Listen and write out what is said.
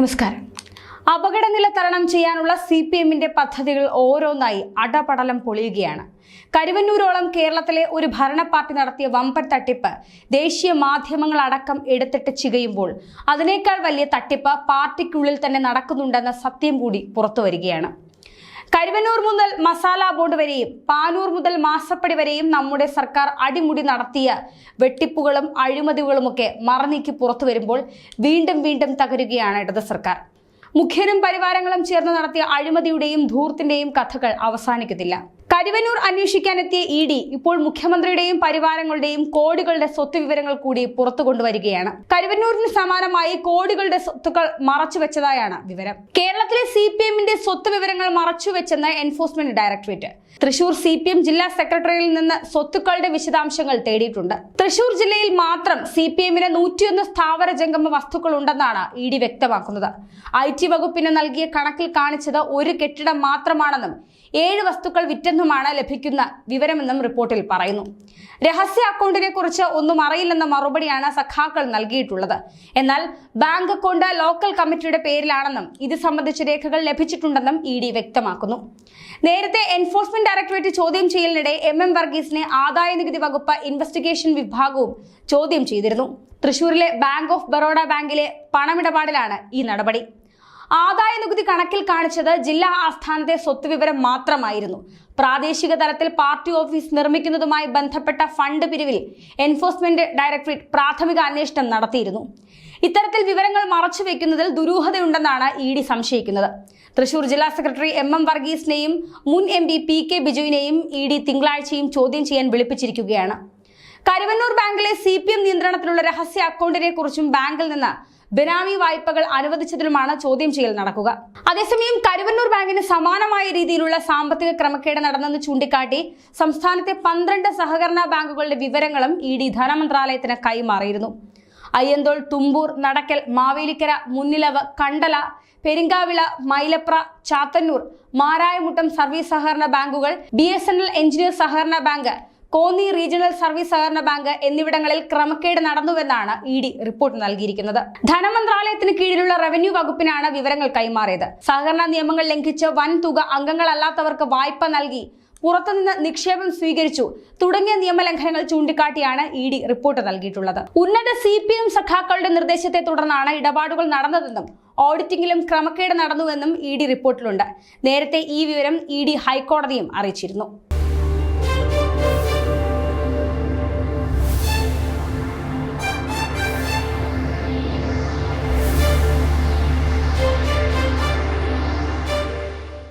നമസ്കാരം. അപകടനില തരണം ചെയ്യാനുള്ള സി പി എമ്മിന്റെ പദ്ധതികൾ ഓരോന്നായി അടപടലം പൊളിയുകയാണ്. കരുവന്നൂരോളം കേരളത്തിലെ ഒരു ഭരണ പാർട്ടി നടത്തിയ വമ്പൻ തട്ടിപ്പ് ദേശീയ മാധ്യമങ്ങൾ അടക്കം എടുത്തിട്ട് ചികയുമ്പോൾ അതിനേക്കാൾ വലിയ തട്ടിപ്പ് പാർട്ടിക്കുള്ളിൽ തന്നെ നടക്കുന്നുണ്ടെന്ന സത്യം കൂടി പുറത്തു വരികയാണ് കരുവന്നൂർ മുതൽ മസാല ബോർഡ് വരെയും പാനൂർ മുതൽ മാസപ്പടി വരെയും നമ്മുടെ സർക്കാർ അടിമുടി നടത്തിയ വെട്ടിപ്പുകളും അഴിമതികളുമൊക്കെ മറനീക്കി പുറത്തു വരുമ്പോൾ വീണ്ടും വീണ്ടും തകരുകയാണ് ഇടത് സർക്കാർ. മുഖ്യനും പരിവാരങ്ങളും ചേർന്ന് നടത്തിയ അഴിമതിയുടെയും ധൂർത്തിന്റെയും കഥകൾ അവസാനിക്കുന്നില്ല. കരുവന്നൂർ അന്വേഷിക്കാനെത്തിയ ഇ ഡി ഇപ്പോൾ മുഖ്യമന്ത്രിയുടെയും പരിവാരങ്ങളുടെയും കോടികളുടെ സ്വത്ത് വിവരങ്ങൾ കൂടി പുറത്തു കൊണ്ടുവരികയാണ്. കരുവന്നൂരിന് സമാനമായി കോടികളുടെ സ്വത്തുക്കൾ മറച്ചുവെച്ചതായാണ് വിവരം. കേരളത്തിലെ സി പി എമ്മിന്റെ സ്വത്ത് വിവരങ്ങൾ മറച്ചുവെച്ചെന്ന് enforcement directorate. Thrissur C P M ജില്ലാ സെക്രട്ടറിയിൽ നിന്ന് സ്വത്തുക്കളുടെ വിശദാംശങ്ങൾ തേടിയിട്ടുണ്ട്. തൃശൂർ ജില്ലയിൽ മാത്രം സി പി എമ്മിന് നൂറ്റിയൊന്ന് സ്ഥാവര ജംഗമ വസ്തുക്കൾ ഉണ്ടെന്നാണ് ഇ ഡി വ്യക്തമാക്കുന്നത്. ഐ ടി വകുപ്പിന് നൽകിയ കണക്കിൽ കാണിച്ചത് ഒരു കെട്ടിടം മാത്രമാണെന്നും ഏഴ് വസ്തുക്കൾ വിറ്റെന്നുമാണ് ലഭിക്കുന്ന വിവരമെന്നും റിപ്പോർട്ടിൽ പറയുന്നു. രഹസ്യ അക്കൗണ്ടിനെ കുറിച്ച് ഒന്നും അറിയില്ലെന്ന മറുപടിയാണ് സഖാക്കൾ നൽകിയിട്ടുള്ളത്. എന്നാൽ ബാങ്ക് അക്കൗണ്ട് ലോക്കൽ കമ്മിറ്റിയുടെ പേരിലാണെന്നും ഇത് സംബന്ധിച്ച രേഖകൾ ലഭിച്ചിട്ടുണ്ടെന്നും ഇ ഡി വ്യക്തമാക്കുന്നു. നേരത്തെ എൻഫോഴ്സ്മെന്റ് ഡയറക്ടറേറ്റ് ചോദ്യം ചെയ്യലിനിടെ എം എം വർഗീസിനെ ആദായ നികുതി വകുപ്പ് ഇൻവെസ്റ്റിഗേഷൻ വിഭാഗവും ചോദ്യം ചെയ്തിരുന്നു. തൃശൂരിലെ ബാങ്ക് ഓഫ് ബറോഡ ബാങ്കിലെ പണമിടപാടിലാണ് ഈ നടപടി. ആദായ നികുതി കണക്കിൽ കാണിച്ചത് ജില്ലാ ആസ്ഥാനത്തെ സ്വത്ത് വിവരം മാത്രമായിരുന്നു. പ്രാദേശിക തലത്തിൽ പാർട്ടി ഓഫീസ് നിർമ്മിക്കുന്നതുമായി ബന്ധപ്പെട്ട ഫണ്ട് പിരിവിൽ എൻഫോഴ്സ്മെന്റ് ഡയറക്ടറേറ്റ് പ്രാഥമിക അന്വേഷണം നടത്തിയിരുന്നു. ഇത്തരത്തിൽ വിവരങ്ങൾ മറച്ചു മറച്ചുവെക്കുന്നതിൽ ദുരൂഹതയുണ്ടെന്നാണ് ഇ ഡി സംശയിക്കുന്നത്. തൃശൂർ ജില്ലാ സെക്രട്ടറി എം എം വർഗീസിനെയും മുൻ എം പി പി കെ ബിജുവിനെയും ഇ ഡി തിങ്കളാഴ്ചയും ചോദ്യം ചെയ്യാൻ വിളിപ്പിച്ചിരിക്കുകയാണ്. കരുവന്നൂർ ബാങ്കിലെ സി പി എം നിയന്ത്രണത്തിലുള്ള രഹസ്യ അക്കൗണ്ടിനെ കുറിച്ചും ബാങ്കിൽ നിന്ന് ബിനാമി വായ്പകൾ അനുവദിച്ചതിലുമാണ് ചോദ്യം ചെയ്യൽ നടക്കുക. അതേസമയം കരുവന്നൂർ ബാങ്കിന് സമാനമായ രീതിയിലുള്ള സാമ്പത്തിക ക്രമക്കേട് നടന്നെന്ന് ചൂണ്ടിക്കാട്ടി സംസ്ഥാനത്തെ പന്ത്രണ്ട് സഹകരണ ബാങ്കുകളുടെ വിവരങ്ങളും ഇ ഡി ധനമന്ത്രാലയത്തിന് കൈമാറിയിരുന്നു. അയ്യന്തോൾ തുമ്പൂർ നടക്കൽ മാവേലിക്കര മുന്നിലവ് കണ്ടല പെരിങ്കാവിള മൈലപ്ര ചാത്തന്നൂർ മാരായമുട്ടം സർവീസ് സഹകരണ ബാങ്കുകൾ B S N L engineer സഹകരണ ബാങ്ക് കോന്നി റീജിയണൽ സർവീസ് സഹകരണ ബാങ്ക് എന്നിവിടങ്ങളിൽ ക്രമക്കേട് നടന്നുവെന്നാണ് ഇ ഡി റിപ്പോർട്ട് നൽകിയിരിക്കുന്നത്. ധനമന്ത്രാലയത്തിന് കീഴിലുള്ള റവന്യൂ വകുപ്പിനാണ് വിവരങ്ങൾ കൈമാറിയത്. സഹകരണ നിയമങ്ങൾ ലംഘിച്ച് വൻ തുക അംഗങ്ങളല്ലാത്തവർക്ക് വായ്പ നൽകി പുറത്തുനിന്ന് നിക്ഷേപം സ്വീകരിച്ചു തുടങ്ങിയ നിയമലംഘനങ്ങൾ ചൂണ്ടിക്കാട്ടിയാണ് ഇ ഡി റിപ്പോർട്ട് നൽകിയിട്ടുള്ളത്. ഉന്നത സി പി എം സഖാക്കളുടെ നിർദ്ദേശത്തെ തുടർന്നാണ് ഇടപാടുകൾ നടന്നതെന്നും ഓഡിറ്റിംഗിലും ക്രമക്കേട് നടന്നുവെന്നും ഇ ഡി റിപ്പോർട്ടിലുണ്ട്. നേരത്തെ ഈ വിവരം ഇ ഡി ഹൈക്കോടതിയും അറിയിച്ചിരുന്നു.